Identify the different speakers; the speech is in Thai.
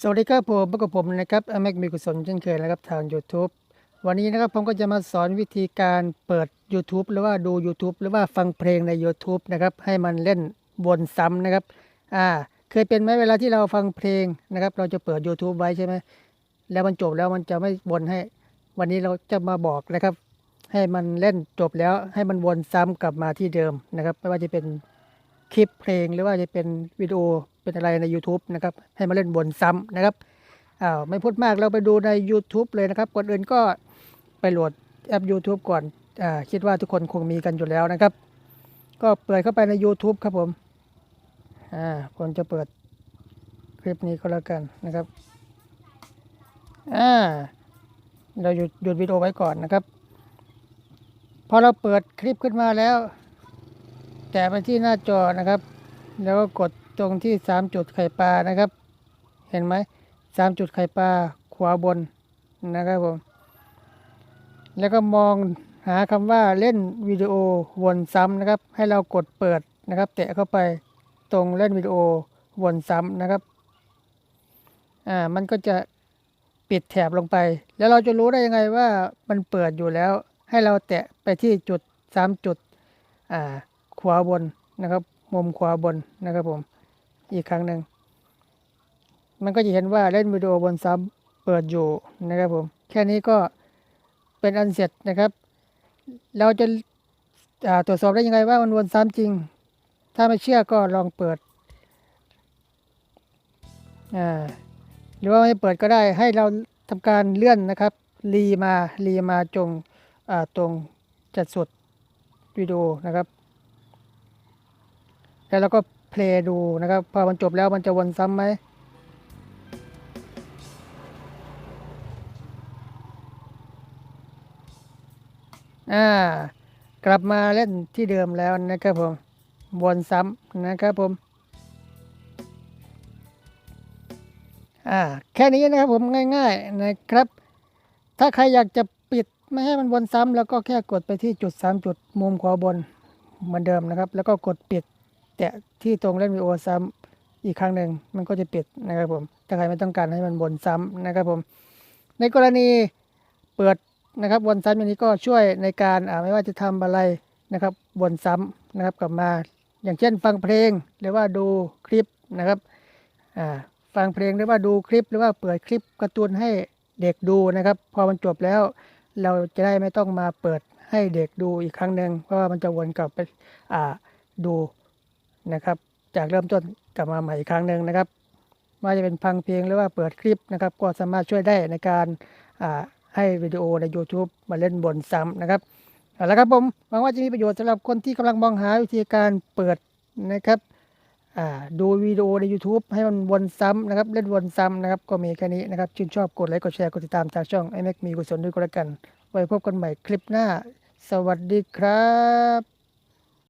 Speaker 1: สวัสดีครับผมพบกับผมนะครับอเมกมีกุศลเช่นเคยนะครับทาง YouTube วันนี้นะครับผมก็จะมาสอนวิธีการเปิด YouTube หรือว่าดู YouTube หรือว่าฟังเพลงใน YouTube นะครับให้มันเล่นวนซ้ำนะครับอ่าเคยเป็นไหมเวลาที่เราฟังเพลงนะครับ เราจะเปิด YouTube ไว้ใช่ไหมแล้วมันจบแล้วมันจะไม่วนให้ วันนี้เราจะมาบอกนะครับ ให้มันเล่นจบแล้วให้มันวนซ้ำกลับมาที่เดิมนะครับ ไม่ว่าจะเป็นคลิปเพลงหรือว่าจะเป็นวิดีโอ เป็นอะไรใน YouTube นะครับให้มาเล่นบนซ้ำนะครับอ้าวไม่พูดมากเราไปดูใน YouTube เลยนะครับก่อนอื่นก็ไปโหลดแอป YouTube ก่อนอ่าคิดว่าทุกคนคงมีกันอยู่แล้วนะครับ ก็เปิดเข้าไปใน YouTube ครับผมอ่าคนจะเปิดคลิปนี้ก็แล้วกันนะครับอ่าเราหยุดหยุดวิดีโอไว้ก่อนนะครับ พอเราเปิดคลิปขึ้นมาแล้ว แตะไปที่หน้าจอนะครับ แล้วก็กด ตรงที่สามจุดไข่ปลานะครับ เห็นไหมสามจุดไข่ปลาขวาบนนะครับผม แล้วก็มองหาคำว่าเล่นวิดีโอวนซ้ำนะครับ ให้เรากดเปิดนะครับ แตะเข้าไปตรงเล่นวิดีโอวนซ้ำนะครับ อ่า มันก็จะปิดแถบลงไป แล้วเราจะรู้ได้ยังไงว่ามันเปิดอยู่แล้ว ให้เราแตะไปที่จุดสามจุด อ่า ขวาบนนะครับ มุมขวาบนนะครับผม อีกครั้งหนึ่ง มันก็จะเห็นว่าเล่นวิดีโอบนซ้ำเปิดอยู่นะครับผม แค่นี้ก็เป็นอันเสร็จนะครับ เราจะาตรวจสอบได้ยังไงว่ามันวนซ้ำจริง ถ้าไม่เชื่อก็ลองเปิด หรือว่าไม่เปิดก็ได้ให้เราทำการเลื่อนนะครับ รีมา รีมาจงาตรงจัดสุดวิดีโอนะครับ แล้วเราก็ เพลย์ดูนะครับ พอมันจบแล้วมันจะวนซ้ำไหมอ่ากลับมาเล่นที่เดิมแล้วนะครับผมวนซ้ำนะครับผมอ่าแค่นี้นะครับผมง่าย ๆนะครับ ถ้าใครอยากจะปิดไม่ให้มันวนซ้ำแล้วก็แค่กดไปที่จุดสามจุดมุมขวาบนเหมือนเดิมนะครับ แล้วก็กดปิด แตะที่ตรงเล่นวิดีโอซ้ำอีกครั้งหนึ่งมันก็จะปิดนะครับผมถ้าใครไม่ต้องการให้มันวนซ้ำนะครับผม ในกรณีเปิดนะครับวนซ้ำอย่างนี้ก็ช่วยในการไม่ว่าจะทำอะไรนะครับวนซ้ำนะครับกลับมา อย่างเช่น ฟังเพลงหรือว่าดูคลิปนะครับฟังเพลงหรือว่าดูคลิป หรือว่าเปิดคลิปการ์ตูนให้เด็กดูนะครับ พอมันจบแล้ว เราจะได้ไม่ต้องมาเปิดให้เด็กดูอีกครั้งหนึ่งเพราะว่ามันจะวนกลับไปดู นะครับ จากเริ่มต้นกลับมาใหม่อีกครั้งหนึ่งนะครับไม่ว่าจะเป็นฟังเพลงหรือว่าเปิดคลิปนะครับ ก็สามารถช่วยได้ในการให้วิดีโอใน YouTube มาเล่นบนซ้ำนะครับเอาละครับผมหวังว่าจะมีประโยชน์สำหรับคนที่กำลังมองหาวิธีการเปิดนะครับดูวิดีโอใน YouTube ให้มันวนซ้ำนะครับ เล่นวนซ้ำนะครับ ก็มีแค่นี้นะครับ ชื่นชอบกดไลค์กดแชร์กดติดตามทางช่องไอแม็กมีกุศลด้วยก็แล้วกัน ไว้พบกันใหม่คลิปหน้า สวัสดีครับ